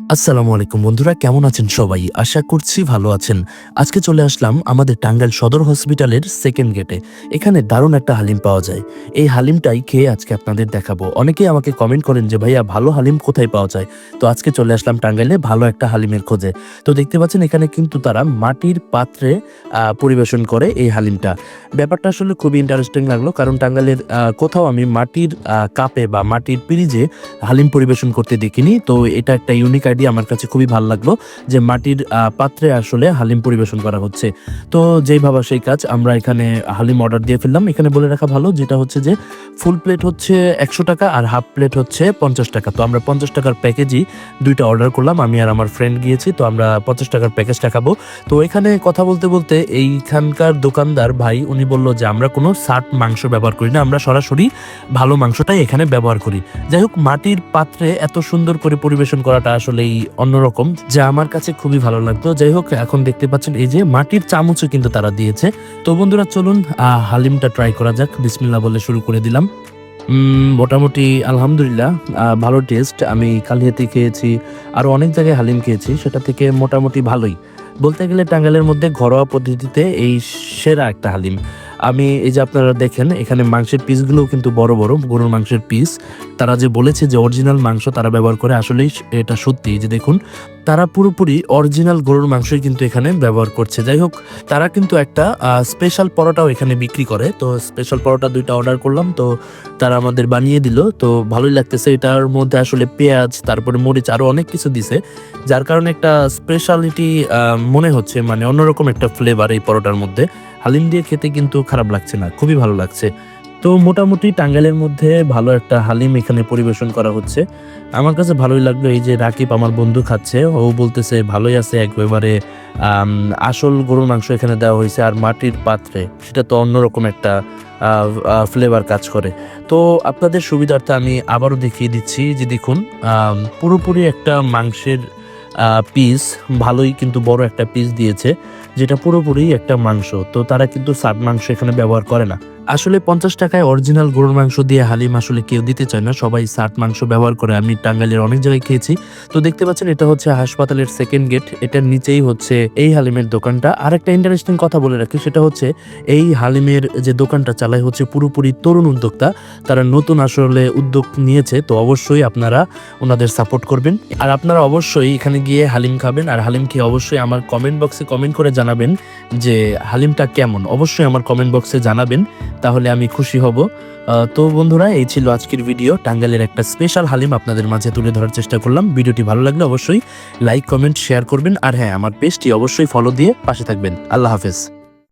আসসালামু আলাইকুম বন্ধুরা, কেমন আছেন সবাই? আশা করছি ভালো আছেন। আজকে চলে আসলাম আমাদের টাঙ্গাইল সদর হসপিটালের সেকেন্ড গেটে এখানে দারুণ একটা হালিম পাওয়া যায়। এই হালিমটাই খেয়ে আজকে আপনাদের দেখাবো। অনেকেই আমাকে কমেন্ট করেন যে, ভাইয়া, ভালো হালিম কোথায় পাওয়া যায়? তো আজকে চলে আসলাম টাঙ্গাইলে ভালো একটা হালিমের খোঁজে। তো দেখতে পাচ্ছেন, এখানে কিন্তু তারা মাটির পাত্রে পরিবেশন করে এই হালিমটা। ব্যাপারটা আসলে খুবই ইন্টারেস্টিং লাগল, কারণ টাঙ্গাইলের কোথাও আমি মাটির কাপে বা মাটির পিরিজে হালিম পরিবেশন করতে দেখিনি। তো এটা একটা ইউনিক আইডিয়া আমার কাছে খুবই ভালো লাগল যে মাটির পাত্রে আসলে হালিম পরিবেশন করা হচ্ছে। তো যেই ভাবা সেই কাজ, আমরা এখানে হালিম অর্ডার দিয়ে ফেললাম। এখানে বলে রাখা ভালো, যেটা হচ্ছে যে ফুল প্লেট হচ্ছে একশো টাকা আর হাফ প্লেট হচ্ছে পঞ্চাশ টাকা। তো আমরা পঞ্চাশ টাকার প্যাকেজই দুইটা অর্ডার করলাম। আমি আর আমার ফ্রেন্ড গিয়েছি, তো আমরা পঞ্চাশ টাকার প্যাকেজটা খাব। তো এখানে কথা বলতে বলতে এইখানকার দোকানদার ভাই, উনি বলল যে আমরা কোনো সাট মাংস ব্যবহার করি না, আমরা সরাসরি ভালো মাংসটাই এখানে ব্যবহার করি। যাই হোক, মাটির পাত্রে এত সুন্দর করে পরিবেশন করাটা আসলেই অন্যরকম, যা আমার কাছে খুবই ভালো লাগতো। যাই হোক, এখন দেখতে পাচ্ছেন এই যে মাটির চামচও কিন্তু তারা দিয়েছে। তো বন্ধুরা, চলুন হালিমটা ট্রাই করা যাক। বিসমিল্লা বলে শুরু করে দিলাম। মোটামুটি আলহামদুলিল্লাহ ভালো টেস্ট আমি কালিয়াতে খেয়েছি আরও অনেক জায়গায় হালিম খেয়েছি, সেটা থেকে মোটামুটি ভালোই। বলতে গেলে টাঙ্গালের মধ্যে ঘরোয়া পদ্ধতিতে এই সেরা একটা হালিম। আমি এই যে আপনারা দেখেন, এখানে মাংসের পিসগুলোও কিন্তু বড় বড়, গরুর মাংসের পিস। তারা যে বলেছে যে অরিজিনাল মাংস তারা ব্যবহার করে, আসলেই এটা সত্যি। যে দেখুন, তারা পুরোপুরি অরিজিনাল গরুর মাংসই কিন্তু এখানে ব্যবহার করছে। যাই হোক, তারা কিন্তু একটা স্পেশাল পরোটাও এখানে বিক্রি করে। তো স্পেশাল পরোটা দুইটা অর্ডার করলাম, তো তারা আমাদের বানিয়ে দিল। তো ভালোই লাগতেছে, এটার মধ্যে আসলে পেঁয়াজ, তারপরে মরিচ আরও অনেক কিছু দিছে। যার কারণে একটা স্পেশালিটি মনে হচ্ছে মানে অন্যরকম একটা ফ্লেভার এই পরোটার মধ্যে। হালিম দিয়ে খেতে কিন্তু খারাপ লাগছে না, খুবই ভালো লাগছে। তো মোটামুটি টাঙ্গাইলের মধ্যে ভালো একটা হালিম এখানে পরিবেশন করা হচ্ছে। আমার কাছে ভালোই লাগল এই যে রাকিব আমার বন্ধু খাচ্ছে, ও বলতেছে ভালোই আছে একবারে আসল গরুর মাংস এখানে দেওয়া হয়েছে আর মাটির পাত্রে। সেটা তো অন্যরকম একটা ফ্লেভার কাজ করে। তো আপনাদের সুবিধার্থে আমি আবারও দেখিয়ে দিচ্ছি যে দেখুন পুরোপুরি একটা মাংসের পিস ভালোই কিন্তু বড় একটা পিস দিয়েছে। যেটা পুরোপুরি একটা মাংস তো তারা কিন্তু সাব মাংস এখানে ব্যবহার করে না। আসলে পঞ্চাশ টাকায় অরিজিনাল গরুর মাংস দিয়ে হালিম আসলে কেউ দিতে চায় না। সবাই সাট মাংস ব্যবহার করে। আমি টাঙ্গাইলের অনেক জায়গায় খেয়েছি। তো দেখতে পাচ্ছেন, এটা হচ্ছে হাসপাতালের সেকেন্ড গেট এটার নিচেই হচ্ছে এই হালিমের দোকানটা। আর একটা ইন্টারেস্টিং কথা বলে রাখি, সেটা হচ্ছে এই হালিমের যে দোকানটা চালায় হচ্ছে পুরোপুরি তরুণ উদ্যোক্তা। তারা নতুন আসলে উদ্যোগ নিয়েছে, তো অবশ্যই আপনারা ওনাদের সাপোর্ট করবেন। আর আপনারা অবশ্যই এখানে গিয়ে হালিম খাবেন। আর হালিম খেয়ে অবশ্যই আমার কমেন্ট বক্সে কমেন্ট করে জানাবেন যে হালিমটা কেমন। অবশ্যই আমার কমেন্ট বক্সে জানাবেন। তাহলে আমি খুশি হব। তো বন্ধুরা, এই ছিল আজকের ভিডিও। টাঙ্গালের একটা স্পেশাল হালিম আপনাদের মাঝে তুলে ধরার চেষ্টা করলাম। ভিডিওটি ভালো লাগলে অবশ্যই লাইক কমেন্ট শেয়ার করবেন। আর হ্যাঁ আমার পেজটি অবশ্যই ফলো দিয়ে পাশে থাকবেন। আল্লাহ হাফেজ।